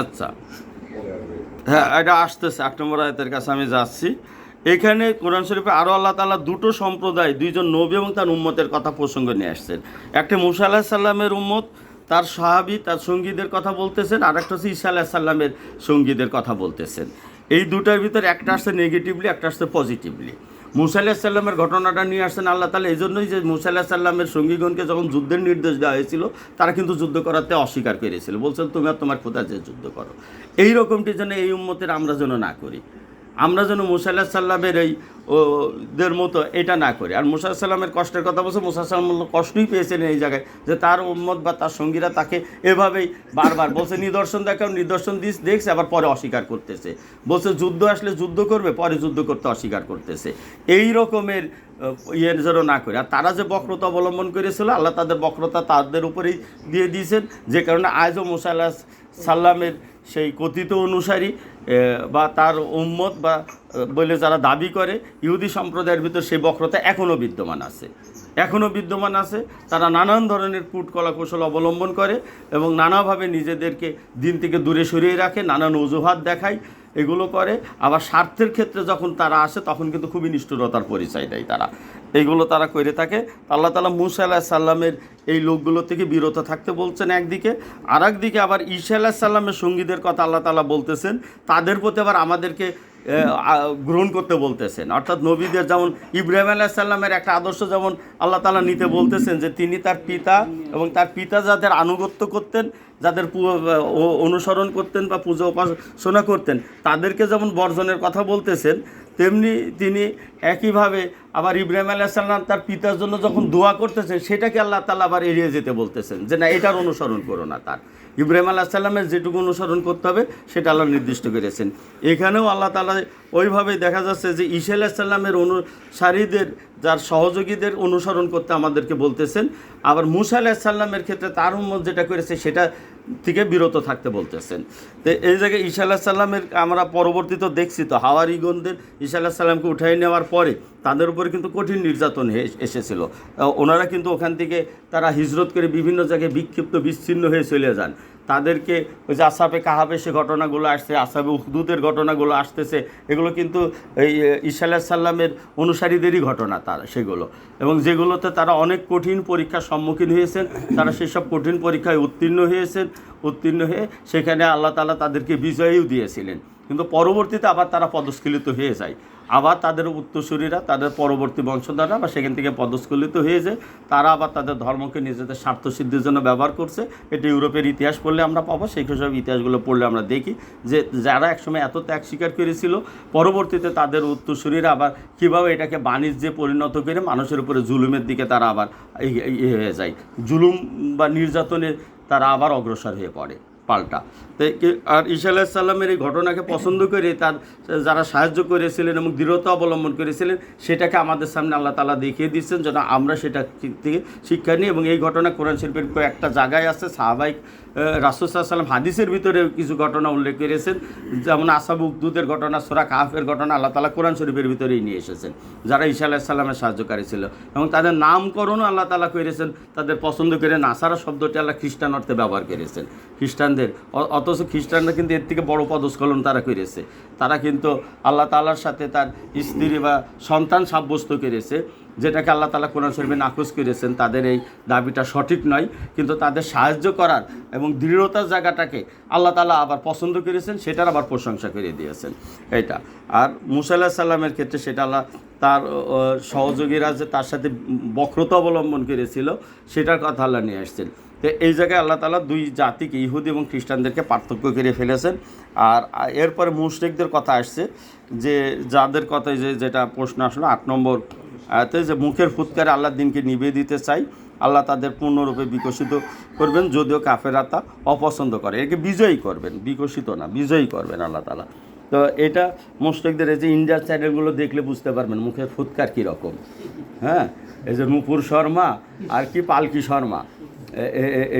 আচ্ছা। হ্যাঁ এটা আসতেছে, আট নম্বর আয়তের কাছে আমি যাচ্ছি। এখানে কোরআন শরীফে আরও আল্লাহ তাআলা দুটো সম্প্রদায়, দুইজন নবী এবং তার উম্মতের কথা প্রসঙ্গ নিয়ে আসছেন। একটা মুসা আলাহ সাল্লামের উম্মত, তার সাহাবি, তার সঙ্গীদের কথা বলতেছেন আর একটা হচ্ছে ঈসা আলাহ সাল্লামের সঙ্গীদের কথা বলতেছেন। এই দুটার ভিতরে একটা আসছে নেগেটিভলি একটা আসছে পজিটিভলি মুসা সাল্লামের ঘটনাটা নিয়ে আসছেন আল্লাহ তালা এই জন্যই যে মুসা সাল্লামের সঙ্গীগণকে যখন যুদ্ধের নির্দেশ দেওয়া হয়েছিল, তারা কিন্তু যুদ্ধ করাতে অস্বীকার করেছিল। বলছেন, তুমি আর তোমার খোদা যে যুদ্ধ করো। এই রকমটি যেন এই উম্মতের আমরা যেন না করি। আমরা যেন মুসা আল্লাহ সাল্লামের এই ও, দের মতো এটা না করি। আর মুসা সাল্লামের কষ্টের কথা বলছে মুসা সাল্লাম কষ্টই পেয়েছেন এই জায়গায় যে তার উম্মত বা তার সঙ্গীরা তাকে এভাবেই বারবার বলছে নিদর্শন দেখাও নিদর্শন দিস দেখছে আবার পরে অস্বীকার করতেছে। বলছে যুদ্ধ আসলে যুদ্ধ করবে পরে যুদ্ধ করতে অস্বীকার করতেছে। এই রকমের ইয়ে যেন না করে। আর তারা যে বক্রতা অবলম্বন করেছিল আল্লাহ তাদের বক্রতা তাদের উপরেই দিয়ে দিয়েছেন। যে কারণে আজও মুসা আল্লাহ সাল্লামের সেই কথিত অনুসারী বা তার উম্মত বা বলে যারা দাবি করে, ইহুদি সম্প্রদায়ের ভিতর সেই বক্রতা এখনও বিদ্যমান আছে। এখনও বিদ্যমান আছে। তারা নানান ধরনের কূট কলা কৌশল অবলম্বন করে এবং নানাভাবে নিজেদেরকে দিন থেকে দূরে সরিয়ে রাখে, নানান অজুহাত দেখায়। এগুলো করে। আবার স্বার্থের ক্ষেত্রে যখন তারা আসে, তখন কিন্তু খুবই নিষ্ঠুরতার পরিচয় দেয় তারা। এগুলো তারা করে থাকে। আল্লাহ তালা মুসা আল্লাহ সাল্লামের এই লোকগুলো থেকে বিরত থাকতে বলছেন একদিকে। আর একদিকে আবার ঈশা আল্লাহ সাল্লামের সঙ্গীদের কথা আল্লাহ তালা বলতেছেন। তাদের প্রতি আবার আমাদেরকে গ্রহণ করতে বলতেছেন। অর্থাৎ নবীদের যেমন ইব্রাহিম আলাহ সাল্লামের একটা আদর্শ যেমন আল্লাহ তালা নিতে বলতেছেন যে তিনি তার পিতা এবং তার পিতা যাদের আনুগত্য করতেন, যাদের অনুসরণ করতেন বা পুজো উপাসনা করতেন, তাদেরকে যেমন বর্জনের কথা বলতেছেন, তেমনি তিনি একইভাবে আবার ইব্রাহিম আলাহ সাল্লাম তার পিতার জন্য যখন দোয়া করতেছেন, সেটাকে আল্লাহ তালা আবার এড়িয়ে যেতে বলতেছেন যে না, এটার অনুসরণ করো না তার। ইব্রাহিম আল্লাহ সাল্লামের যেটুকু অনুসরণ করতে হবে সেটা আল্লাহ নির্দিষ্ট করেছেন। এখানেও আল্লাহ তালা ওইভাবেই দেখা যাচ্ছে যে ঈশা আলাহ সাল্লামের অনুসারীদের যার সহযোগীদের অনুসরণ করতে আমাদেরকে বলতেছেন, আবার মুসা আলাহ সাল্লামের ক্ষেত্রে তার উম্মত যেটা করেছে সেটা থেকে বিরত থাকতে বলতেছেন। তো এই জায়গায় ঈশা আলাহ সাল্লামের আমরা পরবর্তীতে দেখছি তো, হাওয়ারিগণদের ঈশা আলাহ সাল্লামকে উঠাই নেওয়ার পরে তাদের উপরে কিন্তু কঠিন নির্যাতন এসেছিল। ওনারা কিন্তু ওখান থেকে তারা হিজরত করে বিভিন্ন জায়গায় বিক্ষিপ্ত, বিচ্ছিন্ন হয়ে চলে যান। তাদেরকে ওই যে আসাপে কাহাবে সে ঘটনাগুলো আসছে আসাবে উহদুদের ঘটনাগুলো আসতেছে, এগুলো কিন্তু এই ঈশা সাল্লামের অনুসারীদেরই ঘটনা তারা সেগুলো। এবং যেগুলোতে তারা অনেক কঠিন পরীক্ষার সম্মুখীন হয়েছেন, তারা সেসব কঠিন পরীক্ষায় উত্তীর্ণ হয়েছেন, উত্তীর্ণ হয়ে সেখানে আল্লাহ তালা তাদেরকে বিজয়ীও দিয়েছিলেন। কিন্তু পরবর্তীতে আবার তারা পদস্খলিত হয়ে যায়। আবার তাদের উত্তরসূরিরা, তাদের পরবর্তী বংশধররা বা সেখান থেকে পদস্খলিত হয়ে যায়। তারা আবার তাদের ধর্মকে নিজেদের স্বার্থ সিদ্ধির জন্য ব্যবহার করছে। এটা ইউরোপের ইতিহাস পড়লে আমরা পাবো, সেই সব ইতিহাসগুলো পড়লে আমরা দেখি যে যারা একসময় এত ত্যাগ স্বীকার করেছিল, পরবর্তীতে তাদের উত্তরসূরিরা আবার কীভাবে এটাকে বাণিজ্যে পরিণত করে মানুষের উপরে জুলুমের দিকে তারা আবার এগিয়ে হয়ে যায়। জুলুম বা নির্যাতনে তারা আবার অগ্রসর হয়ে পড়ে। পাল্টা। তাই আর ঈশা আলাহ সাল্লামের এই ঘটনাকে পছন্দ করে তার, যারা সাহায্য করেছিলেন এবং দৃঢ়তা অবলম্বন করেছিলেন, সেটাকে আমাদের সামনে আল্লাহ তালা দেখিয়ে দিচ্ছেন যেন আমরা সেটা থেকে শিক্ষা নিই। এবং এই ঘটনা কোরআন শিল্পের একটা জায়গায় আছে সাহাবাইক রাসুসাল্লাম হাদিসের ভিতরে কিছু ঘটনা উল্লেখ করেছেন। যেমন আসাব উকদুদের ঘটনা, সোরা কাহাফের ঘটনা আল্লাহ তালা কোরআন শরীফের ভিতরেই নিয়ে এসেছেন, যারা ঈশা আলাহ সাল্লামের সাহায্যকারী ছিল। এবং তাদের নামকরণও আল্লাহ তালা করেছেন, তাদের পছন্দ করে নাসারা শব্দটি আল্লাহ খ্রিস্টান অর্থে ব্যবহার করেছেন। খ্রিস্টানদের অথচ খ্রিস্টানরা কিন্তু এর থেকে বড় পদস্খলন তারা করেছে। তারা কিন্তু আল্লাহ তালার সাথে তার স্ত্রী বা সন্তান সাব্যস্ত করেছে। যেটাকে আল্লাহ তালা কোরআন শরীফে নাকচ করেছেন, তাদের এই দাবিটা সঠিক নয়, কিন্তু তাদের সাহায্য করার এবং দৃঢ়তার জায়গাটাকে আল্লাহ তালা আবার পছন্দ করেছেন, সেটার আবার প্রশংসা করে দিয়েছেন। এটা আর মুসাল্লাহ সাল্লামের ক্ষেত্রে সেটা আল্লাহ তার সহযোগীরা যে তার সাথে বক্রতা অবলম্বন করেছিল, সেটার কথা আল্লাহ নিয়ে আসছেন। তো এই জায়গায় আল্লাহ তালা দুই জাতিকে, ইহুদি এবং খ্রিস্টানদেরকে পার্থক্য করে ফেলেছেন। আর এরপরে মুশরিকদের কথা আসছে যে, যাদের কথায় যে, যেটা প্রশ্ন আসলো, আট নম্বর, আয়াতে যে মুখের ফুৎকারে আল্লাহ দিনকে নিবে দিতে চাই, আল্লাহ তাদের পূর্ণরূপে বিকশিত করবেন, যদিও কাফেরা তা অপছন্দ করে। একে বিজয়ী করবেন, বিকশিত না, বিজয়ী করবেন আল্লাহ তালা তো এটা মুশরিকদের এই যে ইন্ডিয়ার চ্যানেলগুলো দেখলে বুঝতে পারবেন মুখের ফুৎকার কীরকম। হ্যাঁ এই যে নুপুর শর্মা আর কি পালকি শর্মা।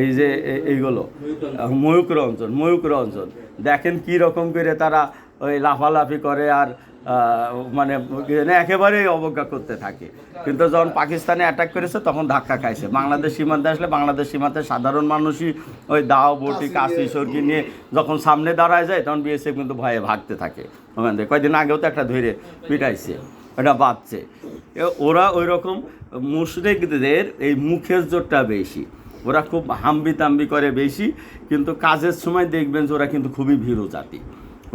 এই যে এইগুলো ময়ূক অঞ্চল ময়ূক অঞ্চল। দেখেন কী রকম করে তারা ওই লাফালাফি করে আর মানে মানে একেবারেই অবজ্ঞা করতে থাকে। কিন্তু যখন পাকিস্তানে অ্যাটাক করেছে তখন ধাক্কা খাইছে। বাংলাদেশ সীমান্তে আসলে বাংলাদেশ সীমান্তে সাধারণ মানুষই ওই দাও বটি কাশি সরকি নিয়ে। যখন সামনে দাঁড়ায় যায় তখন বিএসএফ কিন্তু ভয়ে ভাগতে থাকে। ওখান থেকে কয়েকদিন আগেও তো একটা ধরে পিটাইছে এটা বাঁচছে ওরা ওই রকম মুশরেকদের এই মুখের জোরটা বেশি। ওরা খুব হাম্বি তাম্বি করে বেশি, কিন্তু কাজের সময় দেখবেন যে ওরা কিন্তু খুবই ভীরু জাতি।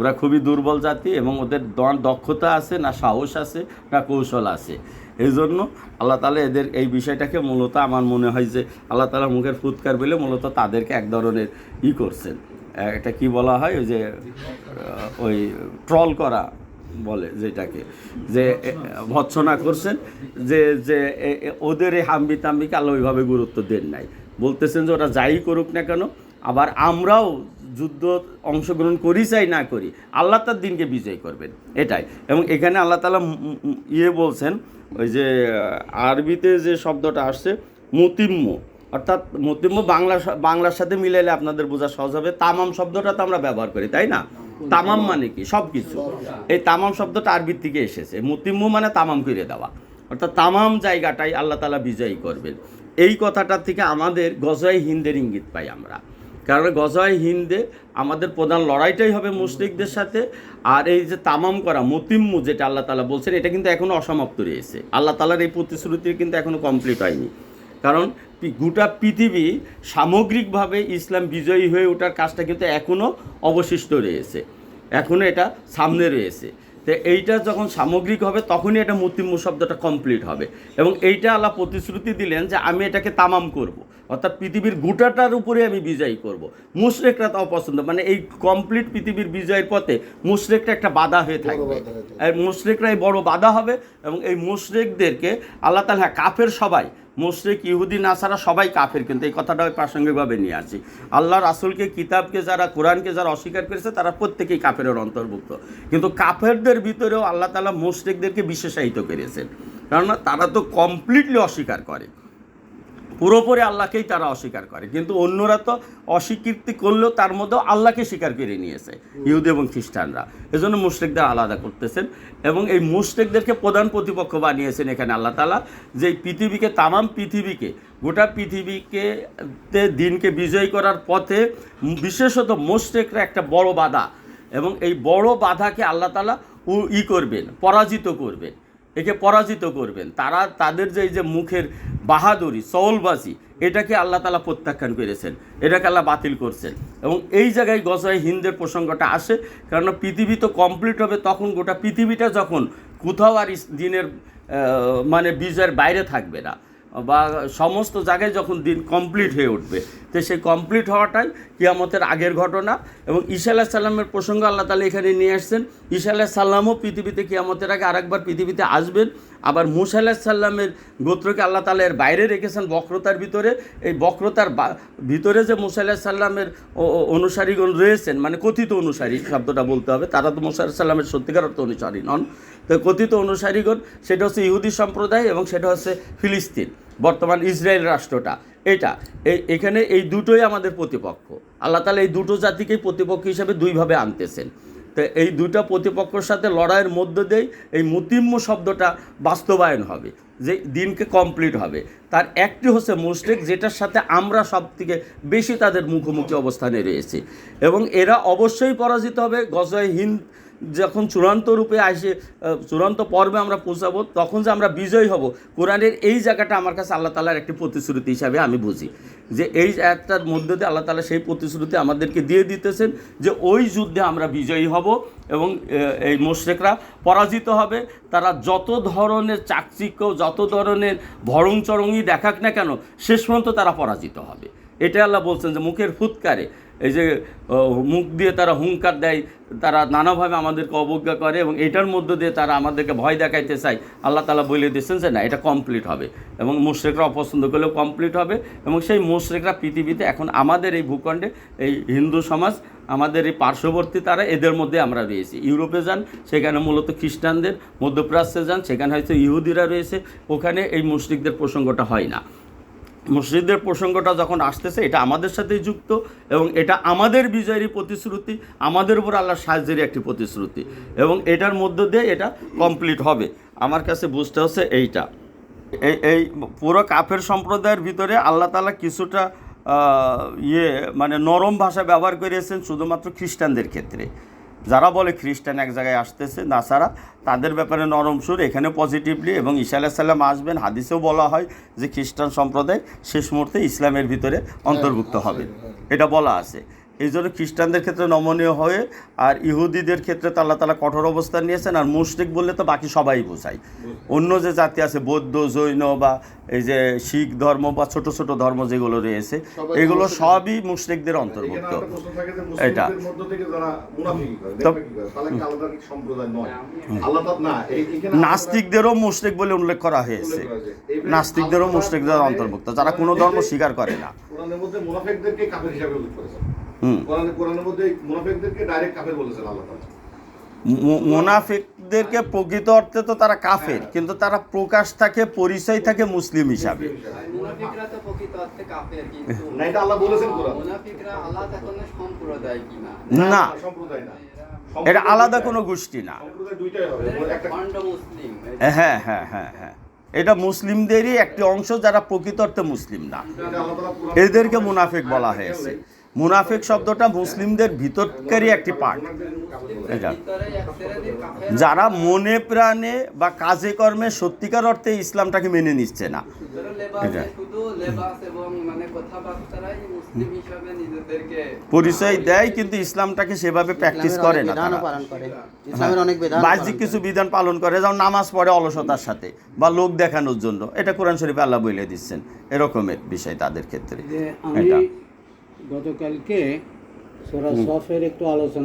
ওরা খুবই দুর্বল জাতি এবং ওদের দক্ষতা আছে, না সাহস আছে, না কৌশল আছে। এই জন্য আল্লাহ তালা এদের এই বিষয়টাকে মূলত আমার মনে হয় যে আল্লাহ তালা মুখের ফুৎকার বলে মূলত তাদেরকে এক ধরনের ই করছেন। এটা কি বলা হয়? ওই যে ওই ট্রল করা বলে যেটাকে। যে ভৎসনা করছেন যে যে ওদের এই হাম্বি তাম্বিকে আল্লাহ ওইভাবে গুরুত্ব দেন নাই। বলতেছেন যে ওরা যাই করুক না কেন, আবার আমরাও যুদ্ধ অংশগ্রহণ করি চাই না করি, আল্লাহ তার দিনকে বিজয় করবেন, এটাই। এবং এখানে আল্লাহ তালা ইয়ে বলছেন, ওই যে আরবিতে যে শব্দটা আসছে, মতিম্ম, অর্থাৎ মতিম্ম বাংলা বাংলার সাথে মিলাইলে আপনাদের বোঝা সহজ হবে, তামাম শব্দটা তো আমরা ব্যবহার করি, তাই না? তামাম মানে কি? সব কিছু এই তামাম শব্দটা আরবির থেকে এসেছে, মতিম্ম মানে তামাম করে দেওয়া, অর্থাৎ তামাম জায়গাটাই আল্লাহ তালা বিজয়ী করবেন। এই কথাটার থেকে আমাদের গজয় হিন্দের ইঙ্গিত পাই আমরা। কারণ গজয় হিন্দে আমাদের প্রধান লড়াইটাই হবে মুশরিকদের সাথে, আর এই যে তামাম করা, মতিম্মু যেটা আল্লাহ তালা বলছেন, এটা কিন্তু এখনও অসমাপ্ত রয়েছে। আল্লাহ তালার এই প্রতিশ্রুতি কিন্তু এখনও কমপ্লিট হয়নি। কারণ গোটা পৃথিবী সামগ্রিকভাবে ইসলাম বিজয়ী হয়ে ওঠার কাজটা কিন্তু এখনও অবশিষ্ট রয়েছে। এখনও এটা সামনে রয়েছে। তো এইটা যখন সামগ্রিক হবে, তখনই এটা মতিম্মু শব্দটা কমপ্লিট হবে এবং এইটা আল্লাহ প্রতিশ্রুতি দিলেন যে আমি এটাকে তামাম করব। অর্থাৎ পৃথিবীর গোটাটার উপরে আমি বিজয়ী করব। মুশরেকরা তাও পছন্দ মানে এই কমপ্লিট পৃথিবীর বিজয়ের পথে মুশরেকটা একটা বাধা হয়ে থাকবে। আর মুশরেকরা এই বড় বাধা হবে এবং এই মুশরেকদেরকে আল্লাহ তালা হ্যাঁ, কাফের সবাই মুশরিক ইহুদি নাসারা সবাই কাফের কিন্তু এই কথাটা আমি প্রাসঙ্গিকভাবে নিয়ে আসি। আল্লাহ রাসুলকে কিতাবকে যারা কোরআনকে যারা অস্বীকার করেছে তারা প্রত্যেকেই কাফের অন্তর্ভুক্ত। কিন্তু কাফেরদের ভিতরেও আল্লাহ তালা মুশরিকদেরকে বিশেষায়িত করেছেন। কেননা তারা তো কমপ্লিটলি অস্বীকার করে। পুরোপুরি আল্লাহকেই তারা অস্বীকার করে। কিন্তু অন্যরা তো অস্বীকৃতি করলেও তার মধ্যেও আল্লাহকে স্বীকার করে নিয়েছে, ইহুদি এবং খ্রিস্টানরা। এজন্য মুশরিকদের আলাদা করতেছেন এবং এই মুশরিকদেরকে প্রধান প্রতিপক্ষ বানিয়েছেন এখানে আল্লাহ তালা যে পৃথিবীকে, তামাম পৃথিবীকে, গোটা পৃথিবীকে দিনকে বিজয় করার পথে বিশেষত মুশরিকরা একটা বড় বাধা এবং এই বড় বাধাকে আল্লাহ তালা ই করবেন, পরাজিত করবেন। একে পরাজিত করবেন। তারা তাদের যে এই যে মুখের বাহাদুরি সৌলবাজি এটাকে আল্লাহ তালা প্রত্যাখ্যান করেছেন। এটাকে আল্লাহ বাতিল করছেন। এবং এই জায়গায় গজায় হিন্দের প্রসঙ্গটা আসে কারণ পৃথিবী তো কমপ্লিট হবে তখন গোটা পৃথিবীটা যখন কোথাও আর দিনের মানে বিজয়ের বাইরে থাকবে না। বা সমস্ত জায়গায় যখন দিন কমপ্লিট হয়ে উঠবে। তো সেই কমপ্লিট হওয়াটাই কিয়ামতের আগের ঘটনা এবং ঈশা আলাহ সাল্লামের প্রসঙ্গ আল্লাহ তালা এখানে নিয়ে আসছেন। ঈশা আলাহ সাল্লামও পৃথিবীতে কিয়ামতের আগে আরেকবার পৃথিবীতে আসবেন। আবার মুসা আলাহ সাল্লামের গোত্রকে আল্লাহ তালা এর বাইরে রেখেছেন বক্রতার ভিতরে। এই বক্রতার ভিতরে যে মুসা আলাহ সাল্লামের অনুসারীগণ রয়েছেন মানে কথিত অনুসারী শব্দটা বলতে হবে, তারা তো মুসা আলাহ সাল্লামের সত্যিকার অর্থ অনুসারী নন। তো কথিত অনুসারীগণ, সেটা হচ্ছে ইহুদি সম্প্রদায় এবং সেটা হচ্ছে ফিলিস্তিন। বর্তমান ইসরায়েল রাষ্ট্রটা। এটা, এই, এখানে এই দুটোই আমাদের প্রতিপক্ষ। আল্লাহ তালা এই দুটো জাতিকেই প্রতিপক্ষ হিসাবে দুইভাবে আনতেছেন। তো এই দুটো প্রতিপক্ষের সাথে লড়াইয়ের মধ্য দিয়েই এই মুতিম্ম শব্দটা বাস্তবায়ন হবে, যে দিনকে কমপ্লিট হবে। তার একটি হচ্ছে মুশরিক, যেটার সাথে আমরা সব থেকে বেশি তাদের মুখোমুখি অবস্থানে রয়েছে। এবং এরা অবশ্যই পরাজিত হবে গজয় হিন্দ যখন চূড়ান্ত রূপে আসে চূড়ান্ত পর্বে আমরা পৌঁছাবো, তখন যে আমরা বিজয়ী হব, কোরআনের এই জায়গাটা আমার কাছে আল্লাহ তালার একটি প্রতিশ্রুতি হিসাবে আমি বুঝি। যে এই একটার মধ্যে দিয়ে আল্লাহ তালা সেই প্রতিশ্রুতি আমাদেরকে দিয়ে দিতেছেন যে ওই যুদ্ধে আমরা বিজয়ী হব এবং এই মোশরেকরা পরাজিত হবে। তারা যত ধরনের চাকচিক্য, যত ধরনের ভরং চরঙই দেখাক না কেন, শেষ পর্যন্ত তারা পরাজিত হবে। এটা আল্লাহ বলছেন যে মুখের ফুৎকারে এই যে মুখ দিয়ে তারা হুঙ্কার দেয়, তারা নানাভাবে আমাদেরকে অবজ্ঞা করে এবং এটার মধ্য দিয়ে তারা আমাদেরকে ভয় দেখাইতে চায়। আল্লাহ তালা বলে দিয়েছেন যে, না, এটা কমপ্লিট হবে। এবং মুশ্রেকরা অপছন্দ করলেও কমপ্লিট হবে এবং সেই মুশ্রেকরা পৃথিবীতে এখন আমাদের এই ভূখণ্ডে, এই হিন্দু সমাজ, আমাদের এই পার্শ্ববর্তী তারা এদের মধ্যে আমরা রয়েছি। ইউরোপে যান, সেখানে মূলত খ্রিস্টানদের, মধ্যপ্রাচ্যে যান, সেখানে হয়তো ইহুদিরা রয়েছে, ওখানে এই মুশরিকদের প্রসঙ্গটা হয় না। মুসলিমদের প্রসঙ্গটা যখন আসতেছে, এটা আমাদের সাথেই যুক্ত এবং এটা আমাদের বিজয়েরই প্রতিশ্রুতি, আমাদের উপর আল্লাহ সাহায্যেরই একটি প্রতিশ্রুতি এবং এটার মধ্য দিয়ে এটা কমপ্লিট হবে। আমার কাছে বুঝতে হচ্ছে এইটা। এই এই পুরো কাফের সম্প্রদায়ের ভিতরে আল্লাহ তালা কিছুটা ইয়ে মানে নরম ভাষা ব্যবহার করেছেন শুধুমাত্র খ্রিস্টানদের ক্ষেত্রে। যারা বলে খ্রিস্টান এক জায়গায় আসতেছে নাসারা তাদের ব্যাপারে নরম সুর এখানে পজিটিভলি এবং ঈশা আলাহিসাল্লাম আসবেন হাদিসেও বলা হয় যে খ্রিস্টান সম্প্রদায় শেষ মুহূর্তে ইসলামের ভিতরে অন্তর্ভুক্ত হবে। এটা বলা আছে। এই জন্য খ্রিস্টানদের ক্ষেত্রে নমনীয় হয়ে আর ইহুদিদের ক্ষেত্রে তো আল্লাহ তালা কঠোর অবস্থান নিয়েছেন আর মুশরিক বললে তো বাকি সবাই বোঝায়। অন্য যে জাতি আছে বৌদ্ধ জৈন বা এই যে শিখ ধর্ম বা ছোট ছোট ধর্ম যেগুলো রয়েছে এগুলো সবই মুশরিকদের অন্তর্ভুক্ত। এটা। মুসলিমদের মধ্য থেকে যারা মুনাফিকি করে, তো- বেঈমানি করে, তাহলে কি আলাদা কি সম্প্রদায় নয়? আল্লাহ তাআলা- না, এই- এখানে নাস্তিকদেরও মুশরিক বলে উল্লেখ করা হয়েছে। নাস্তিকদেরও মুশরিকদের অন্তর্ভুক্ত যারা কোনো ধর্ম স্বীকার করে না। মধ্যে মুনাফিকদেরকে কাফের হিসাবে উল্লেখ করেছেন হুম কোরআনে কোরআনের মধ্যে মুনাফিকদেরকে ডাইরেক্ট কাফের বলেছেন আল্লাহ তাআলা। মু- মুনাফিকদেরকে প্রকৃত অর্থে তো তারা কাফের কিন্তু তারা প্রকাশ থাকে পরিচয় থাকে মুসলিম হিসাবে। মুনাফিকরা তো প্রকৃত অর্থে কাফের কিন্তু। না, এটা আল্লাহ বলেছেন কোরআনে। মুনাফিকরা আলাদা কোনো সম্প্রদায় কিনা না? সম্প্রদায় না। এটা আলাদা কোনো গোষ্ঠী না। সম্প্রদায় দুইটাই হবে। একটা খণ্ড মুসলিম। হ্যাঁ হ্যাঁ হ্যাঁ হ্যাঁ এটা মুসলিমদেরই একটি অংশ যারা প্রকৃত অর্থে মুসলিম না। এদেরকে মুনাফিক বলা হয়েছে। মুনাফিক শব্দটা মুসলিমদের ভিতরকারই একটি পার্ট যারা মনে প্রাণে বা কাজে কর্মে সত্যিকার অর্থে ইসলামটাকে মেনে নিচ্ছে না। মানে পরিচয় দেয় কিন্তু ইসলামটাকে সেভাবে প্র্যাকটিস করে না বিধানও তারা। পালন করে। ইসলামের অনেক বিধান বাহ্যিক কিছু বিধান পালন করে যেমন নামাজ পড়ে অলসতার সাথে বা লোক দেখানোর জন্য। এটা কোরআন শরীফ আল্লাহ বলে দিচ্ছেন। এরকমের বিষয় তাদের ক্ষেত্রে। এটা। গতকালকে সোরা সফের একটু আলোচনা